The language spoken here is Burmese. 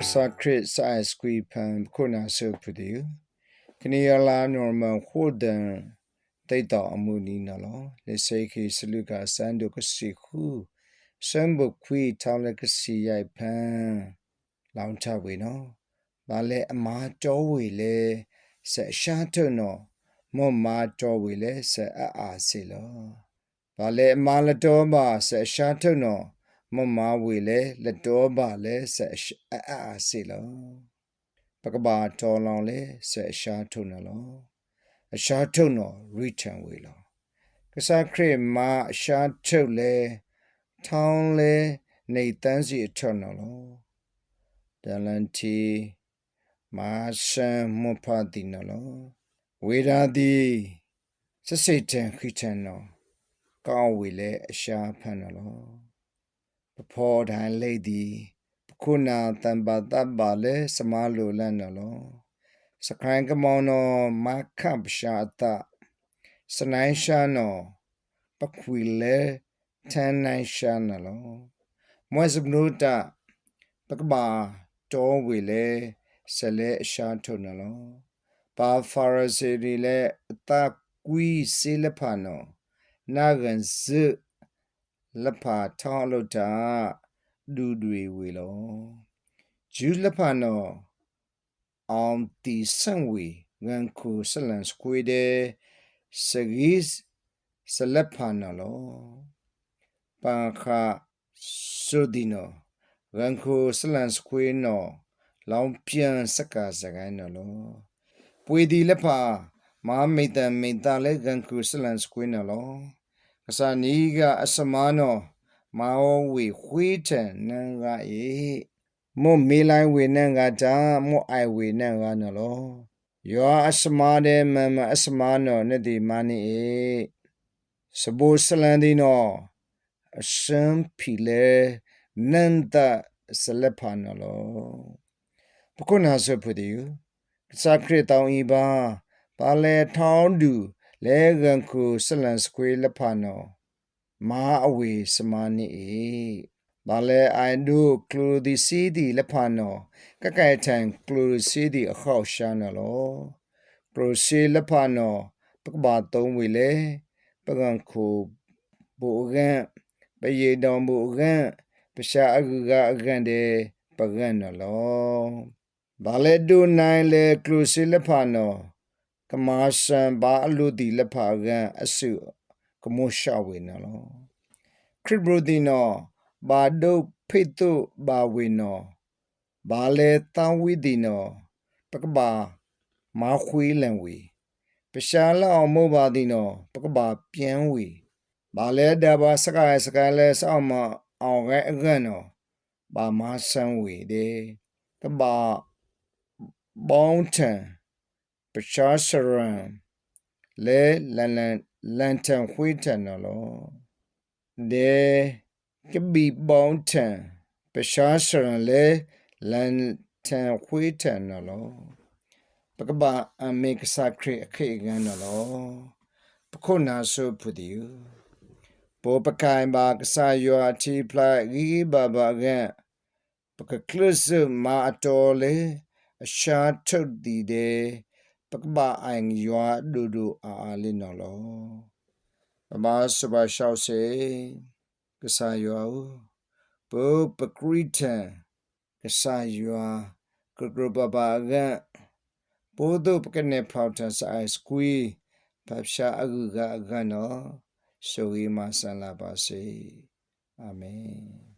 ကစားခရစ်ဆိုင်စကွီဖန်ခုနာဆုပဒီခနီယလာနော်မန်ခိုဒန်တိတ်တော်အမှုနီနော်လောလက်စိခေစလူကစန်ဒုကစီခုစံဘခွီထောင်းလက်ကစီရိုက်ဖန်လောင်ချဝေနော်ဘာလဲအမားတော်ဝေလဲဆက်ရှာထွနော်မောမာတော်ဝေလဲဆက်အအားစီလောဘာလဲအမားလတော်မှာဆက်ရှာထွနော် မမဝေလေလက်တော်ပါလေဆက်အာအာစီလောပကဘာတော်လောင်လေဆက်ရှာထုံနလောအရှာထုံနော် return ဝေလောကစားခရမအရှာထုလေထောင်းလေနေတန်းစီအထွနော်လောဒလန်တီမာရှန်မဖာတီနော်လောဝေရာဒီစစိတ်တန်ခိတန်နော်ကောင်းဝေလေအရှာဖန်နော်လော ပဖော်တိုင်းလိတ်သည်ခုနာတံပါတပါလေစမလိုလန်နော်စခိုင်းကမောင်းနော်မခပ်ရှာတစနိုင်ရှာနော်ပခွေလေတန်နိုင်ရှာနော်မွေးစဘနုတာပကဘာတော်ဝေလေဆလေအရှာထုံနော်ပါဖာရစီရီလေအတကွီစေလဖာနော်နာဂန်ဇ လက်ဖာထောင်းလို့တာဒူတွေဝေလောဂျူးလက်ဖာနော်အောင်တီဆန်ဝေငန်ခုဆလန်စကွေဒေစဂီးဆလက်ဖာနော်လောပန်ခါဆိုဒီနော်ငန်ခုဆလန်စကွေနော်လောင်ပြန်စကားစကိုင်းနော်လောပွေဒီလက်ဖာမာမိတန်မိတာလေငန်ခုဆလန်စကွေနော်လော ကစားနီးကအစမနောမာဝဝေခွေးထန်နန်ကအေမောမေလိုင်းဝေနန်ကတာမောအိုင်ဝေနန်ကနော်လောယောအစမတဲ့မမအစမနောနဲ့ဒီမနီအေစဘူစလန်ဒီနောအစံဖီလေနန်တစလက်ဖာနော်လောပကုနာဆပဒီယစခရတောင်းဤပါပါလေထောင်းဒူ လေကန်ခုဆလန်စကွေလဖာနောမာအဝေစမနိအေဘာလဲအိုင်ဒိုကလိုဒီစီဒီလဖာနောကကဲထန်ကလိုစီဒီအခေါရှာနလောကလိုစီလဖာနောပကဘာတုံးဝေလေပကံခုဘူဂန်ပယေတောင်ဘူဂန်ပရှာအကူကအကန်တဲ့ပကံနလောဘာလဲဒိုနိုင်လေကလိုစီလဖာနော ကမာဆန်ဘာအလူဒီလက်ဖာကန်အစုကမိုရှာဝေနော်ခရစ်ဘရဒီနော်ဘာဒုဖိတုဘာဝေနော်ဘာလေတန်ဝီဒီနော်ပကဘာမာခွေးလန်ဝေပရှာလာအောင်မို့ပါဒီနော်ပကဘာပြန်ဝေဘာလဲဒါဘာစကဲစကဲလဲစောင်းမအောင်ကဲအကန်နော်ဘာမဆန်ဝေတဲ့ကဘာဘောင်းထန်ပရှာစရန်လဲလန်လန်လန်တန် ခွေးတန်နော်လောဒေကဘီဘောင်းတန်ပရှာစရန်လဲလန်တန်ခွေးတန်နော်လောပကဘာအမေကစားခရအခေကန်နော်လောပခုနာဆုဖူဒီပေါ်ပကိုင်ဘာကစားယောအတီဖလာဂီဘာဘာကန်ပကကလစ်မာအတော်လေအရှာထုတ်ဒီတဲ့ ပကဘာအိုင်ယွာဒူဒူအာအာလင်းနော်လောပမာစဘာရှောက်စေကဆာယွာပုပကရီတန်ကဆာယွာကကရဘဘာဂန်ပိုဒုပကနေဖောက်တန်ဆိုင်စကွီပပရှာအဂုကအဂနော်ရှောဝီမဆန်လာပါစေအာမင်